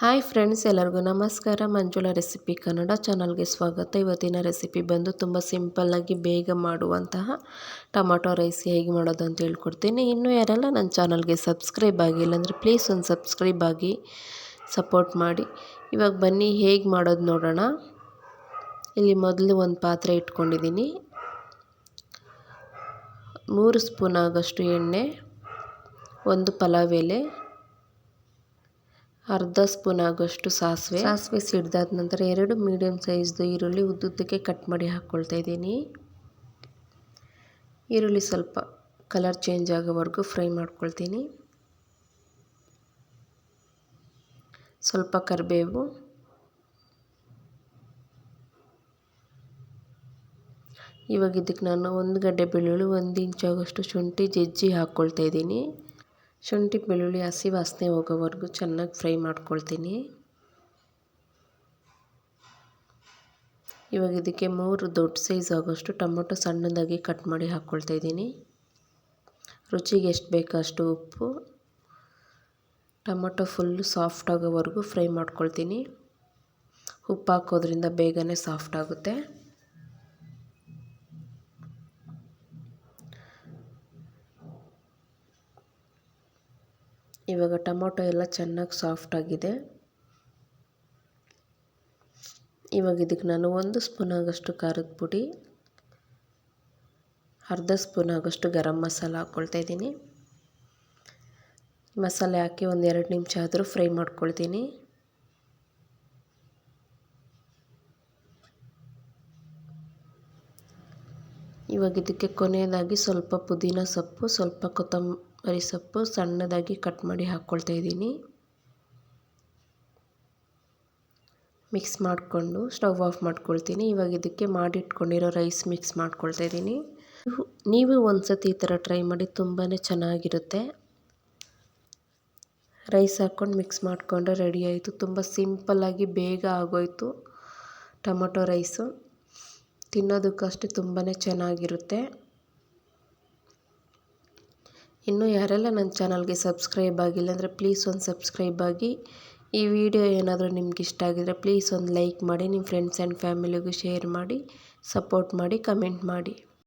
Hi friends, ಎಲ್ಲರಿಗೂ ನಮಸ್ಕಾರ. Manjula recipe Kannada ಚಾನಲ್ಗೆ ಸ್ವಾಗತ. ಇವತ್ತಿನ ರೆಸಿಪಿ ಬಂದು ತುಂಬ ಸಿಂಪಲ್ಲಾಗಿ ಬೇಗ ಮಾಡುವಂತಹ ಟೊಮಾಟೊ ರೈಸ್ ಹೇಗೆ ಮಾಡೋದು ಅಂತ ಹೇಳ್ಕೊಡ್ತೀನಿ. ಇನ್ನೂ ಯಾರೆಲ್ಲ ನನ್ನ ಚಾನಲ್ಗೆ ಸಬ್ಸ್ಕ್ರೈಬ್ ಆಗಿಲ್ಲ ಅಂದರೆ ಪ್ಲೀಸ್ ಒಂದು ಸಬ್ಸ್ಕ್ರೈಬ್ ಆಗಿ ಸಪೋರ್ಟ್ ಮಾಡಿ. ಇವಾಗ ಬನ್ನಿ, ಹೇಗೆ ಮಾಡೋದು ನೋಡೋಣ. ಇಲ್ಲಿ ಮೊದಲು ಒಂದು ಪಾತ್ರೆ ಇಟ್ಕೊಂಡಿದ್ದೀನಿ. ಮೂರು ಸ್ಪೂನ್ ಆಗೋಷ್ಟು ಎಣ್ಣೆ, ಒಂದು ಪಲಾವ್ ಎಲೆ ಅರ್ಧ ಸ್ಪೂನ್ ಆಗೋಷ್ಟು ಸಾಸಿವೆ. ಸಾಸಿವೆ ಸಿಡ್ದಾದ ನಂತರ ಎರಡು ಮೀಡಿಯಮ್ ಸೈಜ್ದು ಈರುಳ್ಳಿ ಉದ್ದುದ್ದಕ್ಕೆ ಕಟ್ ಮಾಡಿ ಹಾಕ್ಕೊಳ್ತಾ ಇದ್ದೀನಿ. ಈರುಳ್ಳಿ ಸ್ವಲ್ಪ ಕಲರ್ ಚೇಂಜ್ ಆಗೋವರೆಗೂ ಫ್ರೈ ಮಾಡ್ಕೊಳ್ತೀನಿ. ಸ್ವಲ್ಪ ಕರಿಬೇವು. ಇವಾಗ ಇದಕ್ಕೆ ನಾನು ಒಂದು ಗಡ್ಡೆ ಬೆಳ್ಳುಳ್ಳಿ, ಒಂದು ಇಂಚಾಗೋಷ್ಟು ಶುಂಠಿ ಜಜ್ಜಿ ಹಾಕ್ಕೊಳ್ತಾ ಇದ್ದೀನಿ. ಶುಂಠಿ, ಬೆಳ್ಳುಳ್ಳಿ, ಹಸಿ ವಾಸನೆ ಹೋಗೋವರೆಗೂ ಚೆನ್ನಾಗಿ ಫ್ರೈ ಮಾಡ್ಕೊಳ್ತೀನಿ. ಇವಾಗ ಇದಕ್ಕೆ ಮೂರು ದೊಡ್ಡ ಸೈಜ್ ಆಗೋಷ್ಟು ಟೊಮೊಟೊ ಸಣ್ಣದಾಗಿ ಕಟ್ ಮಾಡಿ ಹಾಕ್ಕೊಳ್ತಾ ಇದ್ದೀನಿ. ರುಚಿಗೆ ಎಷ್ಟು ಬೇಕೋ ಅಷ್ಟು ಉಪ್ಪು. ಟೊಮೊಟೊ ಫುಲ್ಲು ಸಾಫ್ಟ್ ಆಗೋವರೆಗೂ ಫ್ರೈ ಮಾಡ್ಕೊಳ್ತೀನಿ. ಉಪ್ಪು ಹಾಕೋದ್ರಿಂದ ಬೇಗನೆ ಸಾಫ್ಟ್ ಆಗುತ್ತೆ. ಇವಾಗ ಟೊಮೊಟೊ ಎಲ್ಲ ಚೆನ್ನಾಗಿ ಸಾಫ್ಟ್ ಆಗಿದೆ. ಇವಾಗ ಇದಕ್ಕೆ ನಾನು ಒಂದು ಸ್ಪೂನ್ ಆಗೋಷ್ಟು ಖಾರದ ಪುಡಿ, ಅರ್ಧ ಸ್ಪೂನ್ ಆಗೋಷ್ಟು ಗರಂ ಮಸಾಲ ಹಾಕ್ಕೊಳ್ತಾ ಇದ್ದೀನಿ. ಮಸಾಲೆ ಹಾಕಿ ಒಂದು ಎರಡು ನಿಮಿಷ ಆದರೂ ಫ್ರೈ ಮಾಡ್ಕೊಳ್ತೀನಿ. ಇವಾಗ ಇದಕ್ಕೆ ಕೊನೆಯದಾಗಿ ಸ್ವಲ್ಪ ಪುದೀನ ಸೊಪ್ಪು, ಸ್ವಲ್ಪ ಕೊತ್ತಂಬರಿ ಸೊಪ್ಪು ಸಣ್ಣದಾಗಿ ಕಟ್ ಮಾಡಿ ಹಾಕ್ಕೊಳ್ತಾ ಇದ್ದೀನಿ. ಮಿಕ್ಸ್ ಮಾಡಿಕೊಂಡು ಸ್ಟವ್ ಆಫ್ ಮಾಡ್ಕೊಳ್ತೀನಿ. ಇವಾಗ ಇದಕ್ಕೆ ಮಾಡಿಟ್ಕೊಂಡಿರೋ ರೈಸ್ ಮಿಕ್ಸ್ ಮಾಡ್ಕೊಳ್ತಾ ಇದ್ದೀನಿ. ನೀವು ಒಂದು ಸತಿ ಈ ಥರ ಟ್ರೈ ಮಾಡಿ ತುಂಬಾ ಚೆನ್ನಾಗಿರುತ್ತೆ. ರೈಸ್ ಹಾಕ್ಕೊಂಡು ಮಿಕ್ಸ್ ಮಾಡಿಕೊಂಡ್ರೆ ರೆಡಿ ಆಯಿತು. ತುಂಬ ಸಿಂಪಲ್ಲಾಗಿ ಬೇಗ ಆಗೋಯಿತು ಟೊಮೊಟೊ ರೈಸು. ತಿನ್ನೋದಕ್ಕಷ್ಟೇ ತುಂಬಾ ಚೆನ್ನಾಗಿರುತ್ತೆ. ಇನ್ನು ಯಾರೆಲ್ಲ ನನ್ನ ಚಾನಲ್ಗೆ ಸಬ್ಸ್ಕ್ರೈಬ್ ಆಗಿಲ್ಲ ಅಂದರೆ ಪ್ಲೀಸ್ ಒಂದು ಸಬ್ಸ್ಕ್ರೈಬ್ ಆಗಿ. ಈ ವಿಡಿಯೋ ಏನಾದರೂ ನಿಮ್ಗೆ ಇಷ್ಟ ಆಗಿದರೆ ಪ್ಲೀಸ್ ಒಂದು ಲೈಕ್ ಮಾಡಿ, ನಿಮ್ಮ ಫ್ರೆಂಡ್ಸ್ ಆ್ಯಂಡ್ ಫ್ಯಾಮಿಲಿಗೂ ಶೇರ್ ಮಾಡಿ ಸಪೋರ್ಟ್ ಮಾಡಿ ಕಮೆಂಟ್ ಮಾಡಿ.